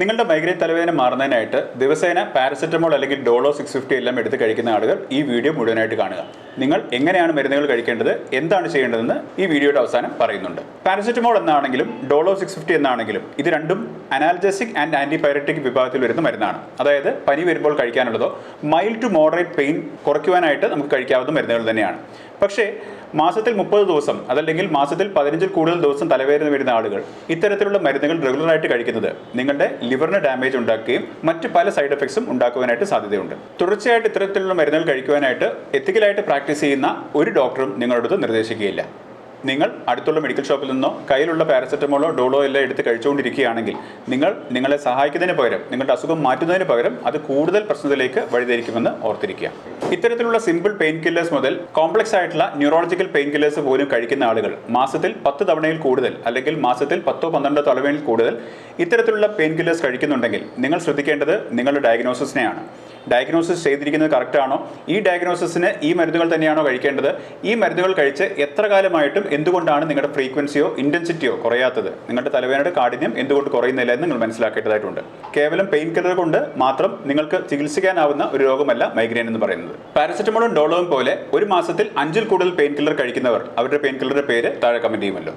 നിങ്ങളുടെ മൈഗ്രെയിൻ തലവേദന മാറുന്നതിനായിട്ട് ദിവസേന പാരസെറ്റമോൾ അല്ലെങ്കിൽ ഡോളോ സിക്സ് ഫിഫ്റ്റി എല്ലാം എടുത്ത് കഴിക്കുന്ന ആളുകൾ ഈ വീഡിയോ മുഴുവനായിട്ട് കാണുക. നിങ്ങൾ എങ്ങനെയാണ് മരുന്നുകൾ കഴിക്കേണ്ടത് എന്താണ് ചെയ്യേണ്ടതെന്ന് ഈ വീഡിയോയുടെ അവസാനം പറയുന്നുണ്ട്. പാരസെറ്റമോൾ എന്നാണെങ്കിലും ഡോളോ സിക്സ് ഫിഫ്റ്റി എന്നാണെങ്കിലും ഇത് രണ്ടും അനാൽജസിക് ആൻഡ് ആന്റിബയോട്ടിക് വിഭാഗത്തിൽ വരുന്ന മരുന്നാണ്. അതായത് പനി വരുമ്പോൾ കഴിക്കാനുള്ളതോ മൈൽഡ് ടു മോഡറേറ്റ് പെയിൻ കുറയ്ക്കുവാനായിട്ട് നമുക്ക് കഴിക്കാവുന്ന മരുന്നുകൾ തന്നെയാണ്. പക്ഷേ മാസത്തിൽ മുപ്പത് ദിവസം അതല്ലെങ്കിൽ മാസത്തിൽ പതിനഞ്ചിൽ കൂടുതൽ ദിവസം തലവേദന വരുന്ന ആളുകൾ ഇത്തരത്തിലുള്ള മരുന്നുകൾ റെഗുലറായിട്ട് കഴിക്കുന്നത് നിങ്ങളുടെ ലിവറിന് ഡാമേജ് ഉണ്ടാക്കുകയും മറ്റ് പല സൈഡ് എഫക്ട്സും ഉണ്ടാക്കുവാനായിട്ട് സാധ്യതയുണ്ട്. തുടർച്ചയായിട്ട് ഇത്തരത്തിലുള്ള മരുന്നുകൾ കഴിക്കുവാനായിട്ട് എത്തിക്കലായിട്ട് പ്രാക്ടീസ് ചെയ്യുന്ന ഒരു ഡോക്ടറും നിങ്ങളുടെ അടുത്ത് നിർദ്ദേശിക്കുകയില്ല. നിങ്ങൾ അടുത്തുള്ള മെഡിക്കൽ ഷോപ്പിൽ നിന്നോ കയ്യിലുള്ള പാരസെറ്റമോളോ ഡോളോ എല്ലാം എടുത്ത് കഴിച്ചുകൊണ്ടിരിക്കുകയാണെങ്കിൽ നിങ്ങൾ നിങ്ങളെ സഹായിക്കുന്നതിന് പകരം നിങ്ങളുടെ അസുഖം മാറ്റുന്നതിന് പകരം അത് കൂടുതൽ പ്രശ്നത്തിലേക്ക് വഴിതെരിക്കുമെന്ന് ഓർത്തിരിക്കുക. ഇത്തരത്തിലുള്ള സിമ്പിൾ പെയിൻ കില്ലേഴ്സ് മുതൽ കോംപ്ലക്സ് ആയിട്ടുള്ള ന്യൂറോളജിക്കൽ പെയിൻ കില്ലേഴ്സ് പോലും കഴിക്കുന്ന ആളുകൾ മാസത്തിൽ പത്ത് തവണയിൽ കൂടുതൽ അല്ലെങ്കിൽ മാസത്തിൽ പത്തോ പന്ത്രണ്ടോ തവണയിൽ കൂടുതൽ ഇത്തരത്തിലുള്ള പെയിൻ കില്ലേഴ്സ് കഴിക്കുന്നുണ്ടെങ്കിൽ നിങ്ങൾ ശ്രദ്ധിക്കേണ്ടത് നിങ്ങളുടെ ഡയഗ്നോസിസിനെയാണ് ഡയഗ്നോസിസ് ചെയ്തിരിക്കുന്നത് കറക്റ്റ് ആണോ? ഈ ഡയഗ്നോസിസിന് ഈ മരുന്നുകൾ തന്നെയാണോ കഴിക്കേണ്ടത്? ഈ മരുന്നുകൾ കഴിച്ച് എത്ര കാലമായിട്ടും എന്തുകൊണ്ടാണ് നിങ്ങളുടെ ഫ്രീക്വൻസിയോ ഇന്റൻസിറ്റിയോ കുറയാത്തത്? നിങ്ങളുടെ തലവേദനയുടെ കാഠിന്യം എന്തുകൊണ്ട് കുറയുന്നില്ല എന്ന് നിങ്ങൾ മനസ്സിലാക്കേണ്ടതായിട്ടുണ്ട്. കേവലം പെയിൻ കില്ലർ കൊണ്ട് മാത്രം നിങ്ങൾക്ക് ചികിത്സിക്കാനാവുന്ന ഒരു രോഗമല്ല മൈഗ്രെയിൻ എന്ന് പറയുന്നത്. പാരസെറ്റമോളും ഡോളോവും പോലെ ഒരു മാസത്തിൽ അഞ്ചിൽ കൂടുതൽ പെയിൻ കില്ലർ കഴിക്കുന്നവർ അവരുടെ പെയിൻ കില്ലറുടെ പേര് താഴെ കമന്റ് ചെയ്യുമല്ലോ.